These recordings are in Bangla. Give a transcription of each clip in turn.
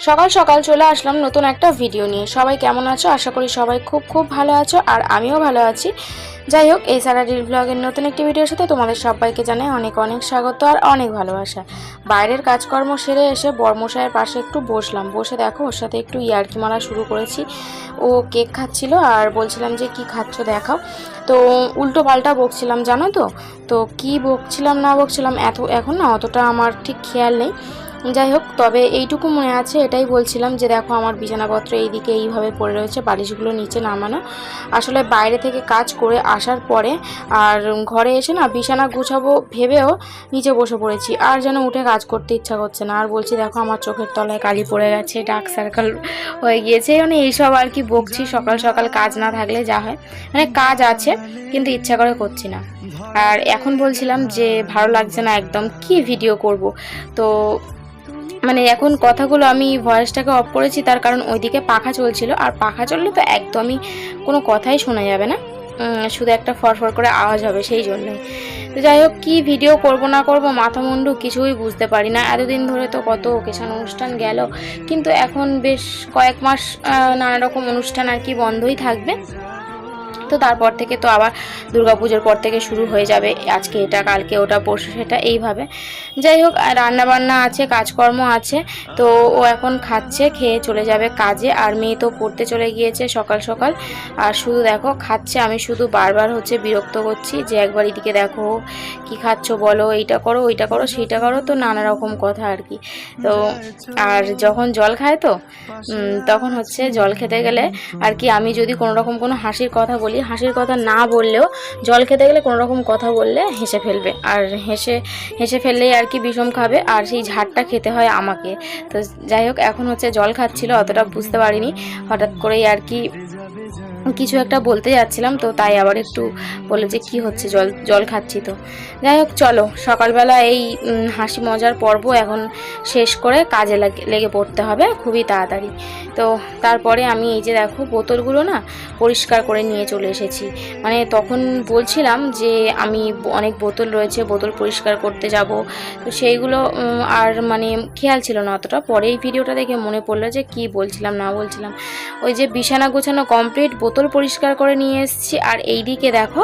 সকাল সকাল চলে আসলাম নতুন একটা ভিডিও নিয়ে। সবাই কেমন আছো? আশা করি সবাই খুব খুব ভালো আছো আর আমিও ভালো আছি। যাই হোক, এই স্যারাডির ব্লগের নতুন একটি ভিডিওর সাথে তোমাদের সবাইকে জানাই অনেক অনেক স্বাগত আর অনেক ভালোবাসা। বাইরের কাজকর্ম সেরে এসে বর্মশায়ের পাশে একটু বসলাম। বসে দেখো, ওর সাথে একটু ইয়ার্কি মারা শুরু করেছি। ও কেক খাচ্ছিল আর বলছিলাম যে, কি খাচ্ছ দেখাও? তো উল্টো পাল্টা বকছিলাম, জানো তো? তো কি বকছিলাম না বকছিলাম, এত, এখন না অতটা আমার ঠিক খেয়াল নেই। যাই হোক তবে এইটুকু মনে আছে, এটাই বলছিলাম যে দেখো আমার বিছানাপত্র এইদিকে এইভাবে পড়ে রয়েছে, বালিশগুলো নিচে নামানো। আসলে বাইরে থেকে কাজ করে আসার পরে আর ঘরে এসে না বিছানা গুছাবো ভেবেও নিচে বসে পড়েছি, আর যেন উঠে কাজ করতে ইচ্ছা করছে না। আর বলছি, দেখো আমার চোখের তলায় কালি পড়ে গেছে, ডার্ক সার্কেল হয়ে গিয়েছে মানে এইসব আর কি বকছি, সকাল সকাল কাজ না থাকলে যা হয়। মানে কাজ আছে, কিন্তু ইচ্ছা করে করছি না। আর এখন বলছিলাম যে ভালো লাগছে না একদম, কি ভিডিও করব? তো মানে এখন কথাগুলো আমি ভয়েসটাকে অফ করেছি, তার কারণ ওইদিকে পাখা চলছিল। আর পাখা চললে তো একদমই কোনো কথাই শোনা যাবে না। শুধু একটা ফরফর করে আওয়াজ হবে, সেই জন্যই। তো যাই হোক, কী ভিডিও করব না করব, মাথা মুন্ডু কিছুই বুঝতে পারি না। এতদিন ধরে তো কত ওকেশন অনুষ্ঠান গেল, কিন্তু এখন বেশ কয়েক মাস নানা রকম অনুষ্ঠান আর কি বন্ধই থাকবে। তো তারপর থেকে তো আবার দুর্গাপুজোর পর থেকে শুরু হয়ে যাবে। আজকে এটা, কালকে ওটা, পরশু সেটা, এইভাবে। যাই হোক, আর রান্না বান্না আছে, কাজকর্ম আছে, তো ও এখন খাচ্ছে, খেয়ে চলে যাবে কাজে। আর মেয়ে তো পড়তে চলে গিয়েছে সকাল সকাল। আর শুধু দেখো, খাচ্ছে, আমি শুধু বারবার হচ্ছে বিরক্ত করছি যে একবার এদিকে দেখো কি খাচ্ছ বলো, এইটা করো, ওইটা করো, সেইটা করো, তো নানা রকম কথা আর কি। তো আর যখন জল খায় তো তখন হচ্ছে জল খেতে গেলে আর কি আমি যদি কোনো রকম কোনো হাসির কথা বলি হাসির কথা না বললেও জল খেতে গেলে কোনো রকম কথা বললে হেসে ফেলবে। আর হেসে হেসে ফেললেই আর কি বিষম খাবে, আর সেই ঝাড়টা খেতে হয় আমাকে। তো যাই হোক, এখন হচ্ছে জল খাচ্ছিল, অতটা বুঝতে পারিনি। হঠাৎ করেই আর কি কিছু একটা বলতে যাচ্ছিলাম তো তাই আবার একটু বলে যে কি হচ্ছে, জল জল খাচ্ছি তো। যাই হোক, চলো, সকালবেলা এই হাসি মজার পর্ব এখন শেষ করে কাজে লাগে- পড়তে হবে খুবই তাড়াতাড়ি। তো তারপরে আমি এই যে দেখো বোতলগুলো না পরিষ্কার করে নিয়ে চলে এসেছি। মানে তখন বলছিলাম যে আমি অনেক বোতল রয়েছে, বোতল পরিষ্কার করতে যাব। তো সেইগুলো আর মানে খেয়াল ছিল না অতটা। পরে এই ভিডিওটা দেখে মনে পড়ল যে কি বলছিলাম, না বলছিলাম। ওই যে বিছানা গোছানো কমপ্লিট বোতল পরিষ্কার করে নিয়ে এসেছি। আর এই দিকে দেখো,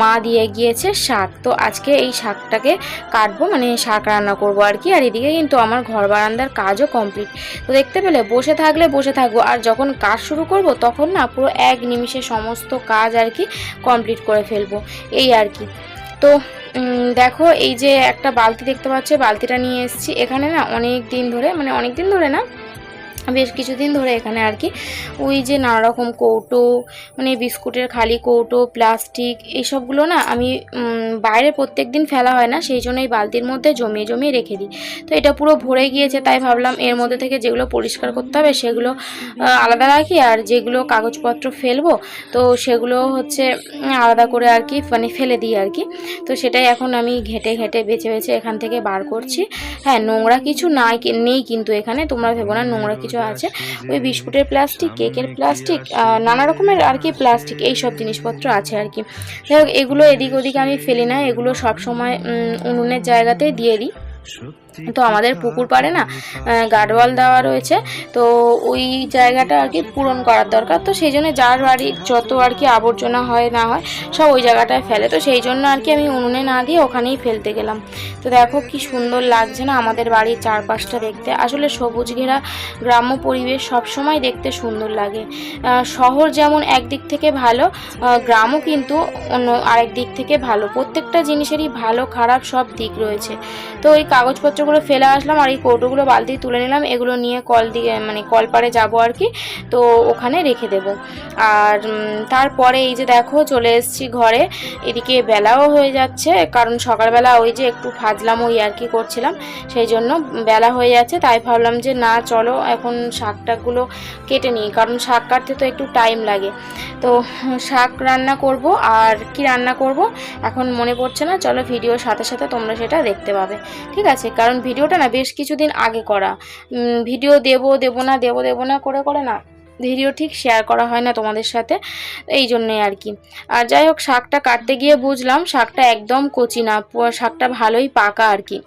মা দিয়ে গিয়েছে শাক। তো আজকে এই শাকটাকে কাটবো মানে শাক রান্না করব আর কি। আর এদিকে কিন্তু আমার ঘর বারান্দার কাজও কমপ্লিট। তো দেখতে পেলে, বসে থাকলে বসে থাকব। আর যখন কাজ শুরু করব, তখন না পুরো এক নিমিষে সমস্ত কাজ আর কি কমপ্লিট করে ফেলব। এই আর কি। তো দেখো এই যে একটা বালতি দেখতে পাচ্ছ, বালতিটা নিয়ে এসেছি। এখানে না অনেক দিন ধরে মানে অনেক দিন ধরে না বেশ কিছুদিন ধরে এখানে আর কি। ওই যে নানা রকম কৌটো মানে বিস্কুটের খালি কৌটো, প্লাস্টিক এইসবগুলো না আমি বাইরে প্রত্যেক দিন ফেলা হয় না, সেই জন্য এই বালতির মধ্যে জমিয়ে জমিয়ে রেখে দিই। তো এটা পুরো ভরে গিয়েছে, তাই ভাবলাম এর মধ্যে থেকে যেগুলো পরিষ্কার করতে হবে সেগুলো আলাদা রাখি আর যেগুলো কাগজপত্র ফেলব, তো সেগুলো হচ্ছে আলাদা করে আর কি মানে ফেলে দিই আর কি। তো সেটাই এখন আমি ঘেটে ঘেটে বেছে বেছে এখান থেকে বার করছি। হ্যাঁ নোংরা কিছু নাই, নেই কিন্তু এখানে, তোমরা ভেবো না, নোংরা কিছু আছে। ওই বিস্কুটের প্লাস্টিক কেকের প্লাস্টিক নানা রকমের আর কি প্লাস্টিক এই সব জিনিসপত্র আছে আর কি। যাই হোক এগুলো এদিক ওদিক আমি ফেলি না এগুলো সব সময় উনুনের জায়গাতে দিয়ে দিই। তো আমাদের পুকুর পাড়ে না গার্ডওয়াল দেওয়া রয়েছে। তো ওই জায়গাটা আর কি পূরণ করার দরকার। তো সেই জন্য যার বাড়ি যত আর কি আবর্জনা হয় না হয় সব ওই জায়গাটায় ফেলে। তো সেই জন্য আর কি আমি উনুনে না দিয়ে ওখানেই ফেলতে গেলাম। তো দেখো কি সুন্দর লাগছে না আমাদের বাড়ির চারপাশটা দেখতে। আসলে সবুজ ঘেরা গ্রাম্য পরিবেশ সব সময় দেখতে সুন্দর লাগে। শহর যেমন একদিক থেকে ভালো গ্রামও কিন্তু অন্য আরেক দিক থেকে ভালো। প্রত্যেকটা জিনিসেরই ভালো খারাপ সব দিক রয়েছে। তো ওই কাগজপত্রগুলো ফেলে আসলাম আর এই কৌটোগুলো বালতি তুলে নিলাম। এগুলো নিয়ে কল দিয়ে মানে কলপারে যাব আর কি। তো ওখানে রেখে দেব। আর তারপরে এই যে দেখো, চলে এসেছি ঘরে। এদিকে বেলাও হয়ে যাচ্ছে, কারণ সকালবেলা ওই যে একটু ফাজলাম ওই আর কি করছিলাম। সেই জন্য বেলা হয়ে যাচ্ছে, তাই ভাবলাম যে না, চলো এখন শাক টাকগুলো কেটে নিই, কারণ শাক কাটতে তো একটু টাইম লাগে। তো শাক রান্না করব, আর কি রান্না করব, এখন মনে পড়ছে না। চলো ভিডিওর সাথে সাথে তোমরা সেটা দেখতে পাবে। ঠিক আছে, কারণ ভিডিওটা না বেশ কিছুদিন আগে করা। ভিডিও দেব দেব না, দেব দেব না করে করে না। ভিডিও ঠিক শেয়ার করা হয় না তোমাদের সাথে, এই জন্যই আর কি। আর যাই হোক, শাকটা কাটতে গিয়ে বুঝলাম, শাকটা একদম কচি না শাকটা ভালোই পাকা আর কি।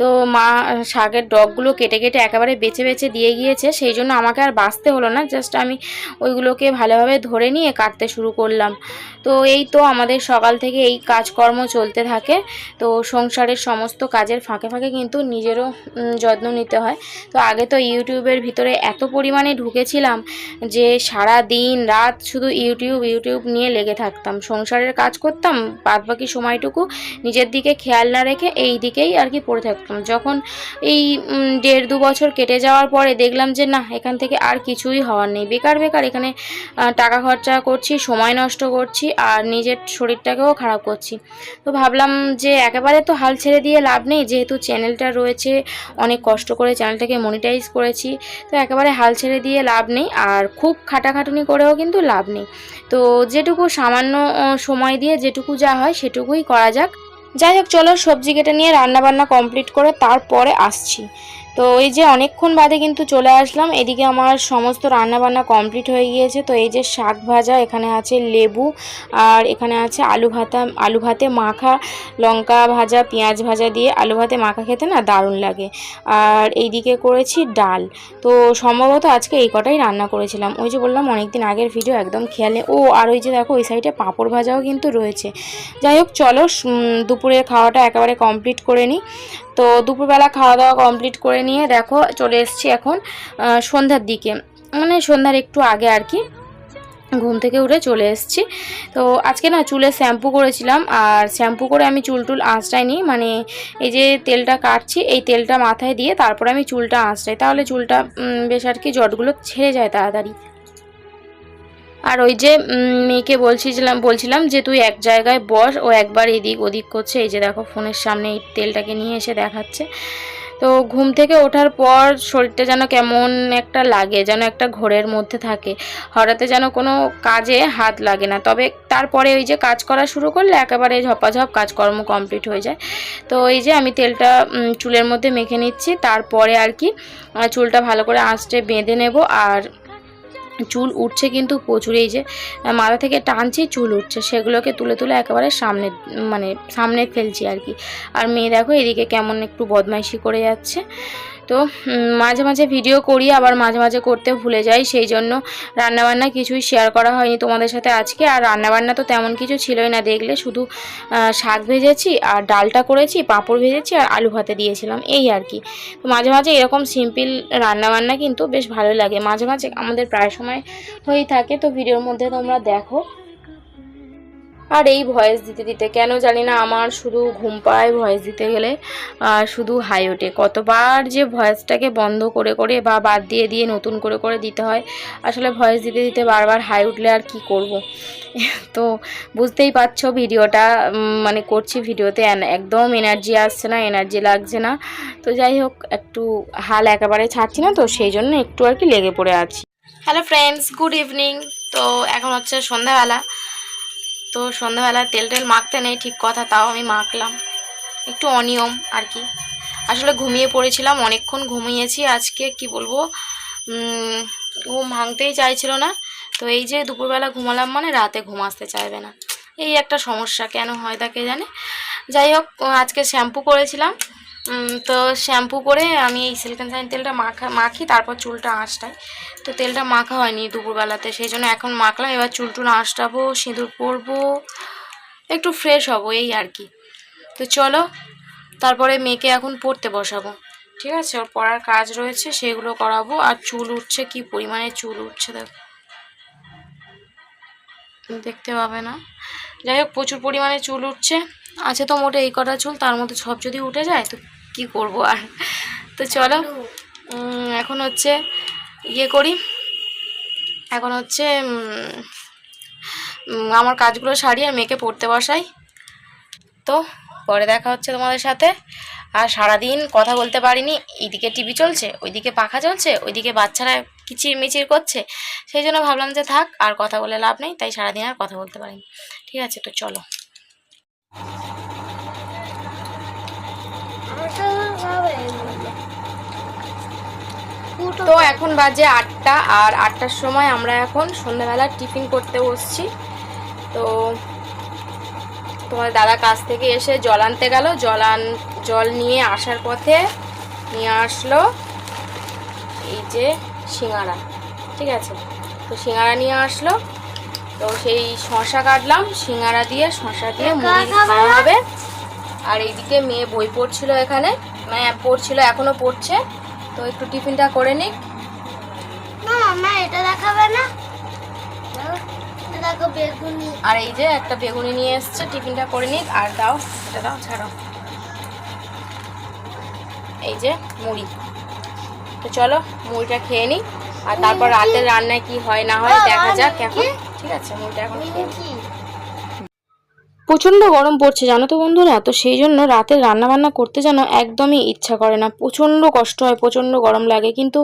তো মা শাকের ডগগুলো কেটে কেটে একেবারে বেছে বেছে দিয়ে গিয়েছে, সেই জন্য আমাকে আর বাঁচতে হলো না জাস্ট আমি ওইগুলোকে ভালোভাবে ধরে নিয়ে কাটতে শুরু করলাম। তো এই তো আমাদের সকাল থেকে এই কাজকর্ম চলতে থাকে, তো সংসারের সমস্ত কাজের ফাঁকে ফাঁকে কিন্তু নিজেরও যত্ন নিতে হয়। তো আগে তো ইউটিউবের ভিতরে এত পরিমাণে ঢুকেছিলাম যে সারা দিন রাত শুধু ইউটিউব ইউটিউব নিয়ে লেগে থাকতাম। সংসারের কাজ করতাম বাদ বাকি সময়টুকু নিজের দিকে খেয়াল না রেখে এই দিকেই আর কি পড়ে থাকতাম। যখন এই দেড় দু বছর কেটে যাওয়ার পরে দেখলাম যে, না, এখান থেকে আর কিছুই হওয়ার নেই। বেকার বেকার, এখানে টাকা খরচা করছি, সময় নষ্ট করছি, আর নিজের শরীরটাকেও খারাপ করছি। তো ভাবলাম যে, একেবারে তো হাল ছেড়ে দিয়ে লাভ নেই। যেহেতু চ্যানেলটা রয়েছে, অনেক কষ্ট করে চ্যানেলটাকে মনিটাইজ করেছি, তো একেবারে হাল ছেড়ে দিয়ে লাভ নেই। আর খুব খাটাখাটুনি করেও কিন্তু লাভ নেই। তো যেটুকু সামান্য সময় দিয়ে যেটুকু যা হয়, সেটুকুই করা যাক। যাই হোক চলো সবজি কেটে নিয়ে রান্না বান্না কমপ্লিট করে তারপরে আসছি। তো এই যে অনেকক্ষণ বাদে কিন্তু চলে আসলাম, এদিকে আমার সমস্ত রান্না বান্না কমপ্লিট হয়ে গিয়েছে। তো এই যে শাক ভাজা, এখানে আছে লেবু, আর এখানে আছে আলু ভাতা, আলু ভাতে মাখা, লঙ্কা ভাজা, পেঁয়াজ ভাজা দিয়ে আলু ভাতে মাখা খেতে না দারুণ লাগে। আর এইদিকে করেছি ডাল। তো সম্ভবত আজকে এই কটাই রান্না করেছিলাম। ওই যে বললাম, অনেকদিন আগের ভিডিও একদম খেয়ালে ও, আর ওই যে দেখো, ওই সাইডে পাঁপড় ভাজাও কিন্তু রয়েছে। যাই হোক, চলো দুপুরের খাওয়াটা একেবারে কমপ্লিট করে নিই। তো দুপুরবেলা খাওয়া দাওয়া কমপ্লিট করে নিয়ে দেখো চলে এসেছি এখন সন্ধ্যার দিকে। মানে সন্ধ্যার একটু আগে আর কি। ঘুম থেকে উঠে চলে এসেছি। তো আজকে না চুলে শ্যাম্পু করেছিলাম, আর শ্যাম্পু করে আমি চুল টুল আঁচড়াই নি মানে এই যে তেলটা কাটছি, এই তেলটা মাথায় দিয়ে তারপরে আমি চুলটা আঁচড়াই। তাহলে চুলটা বেশ আর কি জটগুলো ছেড়ে যায় তাড়াতাড়ি। আর ওই যে মেয়েকে বলছিলাম বলছিলাম যে তুই এক জায়গায় বস, ও একবার এদিক ওদিক করছে। এই যে দেখো, ফোনের সামনে এই তেলটাকে নিয়ে এসে দেখাচ্ছে। তো ঘুম থেকে ওঠার পর শরীরটা যেন কেমন একটা লাগে, যেন একটা ঘোরের মধ্যে থাকে। হঠাৎ যেন কোনো কাজে হাত লাগে না। তবে তারপরে ওই যে কাজ করা শুরু করলে একেবারে ঝপাঝপ কাজকর্ম কমপ্লিট হয়ে যায়। তো এই যে আমি তেলটা চুলের মধ্যে মেখে নিচ্ছি। তারপরে আর কি চুলটা ভালো করে আঁচড়ে বেঁধে নেব। আর চুল উঠছে কিন্তু প্রচুর, এই যে মাথা থেকে টানছি, চুল উঠছে, সেগুলোকে তুলে তুলে একেবারে সামনে মানে সামনে ফেলছি আর কি। আর মেয়ে দেখো, এদিকে কেমন একটু বদমাইশি করে যাচ্ছে। তো মাঝে মাঝে ভিডিও করি, আবার মাঝে মাঝে করতে ভুলে যাই, সেই জন্য রান্নাবান্না কিছুই শেয়ার করা হয়নি তোমাদের সাথে আজকে। আর রান্নাবান্না তো তেমন কিছু ছিলই না, দেখলে শুধু শাক ভেজেছি আর ডালটা করেছি, পাঁপড় ভেজেছি আর আলু ভাতে দিয়েছিলাম, এই আর কি। তো মাঝে মাঝে এরকম সিম্পল রান্নাবান্না কিন্তু বেশ ভালো লাগে। মাঝে মাঝে আমাদের প্রায় সময় হয়েই থাকে, তো ভিডিওর মধ্যে তোমরা দেখো। আর এই ভয়েস দিতে দিতে, কেন জানি না আমার শুধু ঘুম পাড়ায় ভয়েস দিতে গেলে শুধু হাই ওঠে। কতবার যে ভয়েসটাকে বন্ধ করে করে বা বাদ দিয়ে দিয়ে নতুন করে করে দিতে হয়, আসলে ভয়েস দিতে দিতে বারবার হাই উঠলে আর কি করব? তো বুঝতেই পারছ ভিডিওটা মানে করছি ভিডিওতে একদম এনার্জি আসছে না এনার্জি লাগছে না। তো যাই হোক, একটু হাল একেবারে ছাড়ছি না তো, সেই জন্য একটু আর কি লেগে পড়ে আছি। হ্যালো ফ্রেন্ডস গুড ইভিনিং তো এখন হচ্ছে সন্ধ্যাবেলা। তো সন্ধ্যাবেলা তেল টেল মাখতে নেই, ঠিক কথা, তাও আমি মাখলাম। একটু অনিয়ম আর কি। আসলে ঘুমিয়ে পড়েছিলাম, অনেকক্ষণ ঘুমিয়েছি, আজকে কি বলব ও ঘুম ভাঙতেই চাইছিল না। তো এই যে দুপুরবেলা ঘুমালাম মানে রাতে ঘুম আসতে চাইবে না। এই একটা সমস্যা, কেন হয় তাকে জানে? যাই হোক, আজকে শ্যাম্পু করেছিলাম তো শ্যাম্পু করে আমি এই সিল্ক সাইন তেলটা মাখা, মাখি, তারপর চুলটা আঁচটাই। তো তেলটা মাখা হয়নি দুপুরবেলাতে, সেই জন্য এখন মাখলাম। এবার চুল টুল আঁচটাবো, সিঁদুর পরবো, একটু ফ্রেশ হব, এই আর কি। তো চলো, তারপরে মেয়েকে এখন পড়তে বসাবো। ঠিক আছে? ওর পড়ার কাজ রয়েছে, সেগুলো করাবো। আর চুল উঠছে কি পরিমাণে চুল উঠছে দেখো। দেখতে পাবে না? যাই হোক, প্রচুর পরিমাণে চুল উঠছে। আছে তো মোটে এই কটা চুল, তার মধ্যে সব যদি উঠে যায় তো কি করব আর? তো চলো এখন হচ্ছে ইয়ে করি। এখন হচ্ছে আমার কাজগুলো সারি আর মেয়েকে পড়তে বসাই। তো পরে দেখা হচ্ছে তোমাদের সাথে। আর সারাদিন কথা বলতে পারিনি, এইদিকে টিভি চলছে, ওইদিকে পাখা চলছে, ওইদিকে বাচ্চারা কিচির মিচির করছে। সেই জন্য ভাবলাম যে থাক, আর কথা বলে লাভ নেই, তাই সারাদিন আর কথা বলতে পারিনি। ঠিক আছে, তো চলো। তো এখন বাজে আটটা, আর আটটার সময় আমরা এখন সন্ধ্যাবেলা টিফিন করতে বসছি। তো তোমার দাদা কাছ থেকে এসে জল আনতে গেল। জল জল নিয়ে আসার পথে নিয়ে আসলো এই যে সিঙ্গারা, ঠিক আছে? তো সিঙ্গারা নিয়ে আসলো। তো সেই শশা কাটলাম সিঙ্গারা দিয়ে শশা দিয়ে মুড়ি খাওয়া হবে। আর এইদিকে মেয়ে বই পড়ছিল এখানে মানে পড়ছিল এখনও পড়ছে। তো একটু টিফিনটা করে নিক। না এটা দেখাবে না। আর এই যে একটা বেগুনি নিয়ে এসছে টিফিনটা করে নিক। আর দাও এটা দাও ছাড়ো। এই যে মুড়ি। তো চলো মুড়িটা খেয়ে নিই আর তারপর রাতের রান্নায় কি হয় না হয় দেখা যাক এখন। ঠিক আছে মুড়িটা এখন প্রচণ্ড গরম পড়ছে, জানো তো বন্ধুরা? তো সেই জন্য রাতে রান্নাবান্না করতে যেন একদমই ইচ্ছা করে না। প্রচণ্ড কষ্ট হয়, প্রচণ্ড গরম লাগে। কিন্তু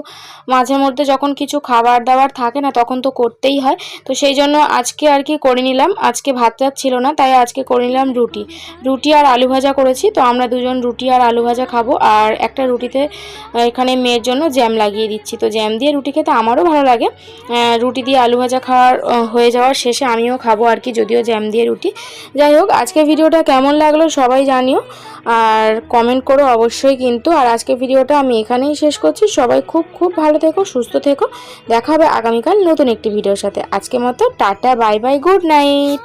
মাঝে মধ্যে যখন কিছু খাবার দাবার থাকে না, তখন তো করতেই হয়। তো সেই জন্য আজকে আর কি করে নিলাম। আজকে ভাত টাত ছিল না, তাই আজকে করে নিলাম রুটি। রুটি আর আলু ভাজা করেছি, তো আমরা দুজন রুটি আর আলু ভাজা খাব। আর একটা রুটিতে এখানে মেয়ের জন্য জ্যাম লাগিয়ে দিচ্ছি। তো জ্যাম দিয়ে রুটি খেতে আমারও ভালো লাগে। রুটি দিয়ে আলু ভাজা খাওয়ার হয়ে যাওয়ার শেষে আমিও খাব আর কি, যদিও জ্যাম দিয়ে রুটি। যাই হোক, আজকে ভিডিওটা কেমন লাগল সবাই জানিও, আর কমেন্ট করো অবশ্যই কিন্তু। আর আজকে ভিডিওটা আমি এখানেই শেষ করছি। সবাই খুব খুব ভালো থেকো, সুস্থ থেকো। দেখা হবে আগামীকাল নতুন একটি ভিডিওর সাথে। আজকে মতো tata bye bye good night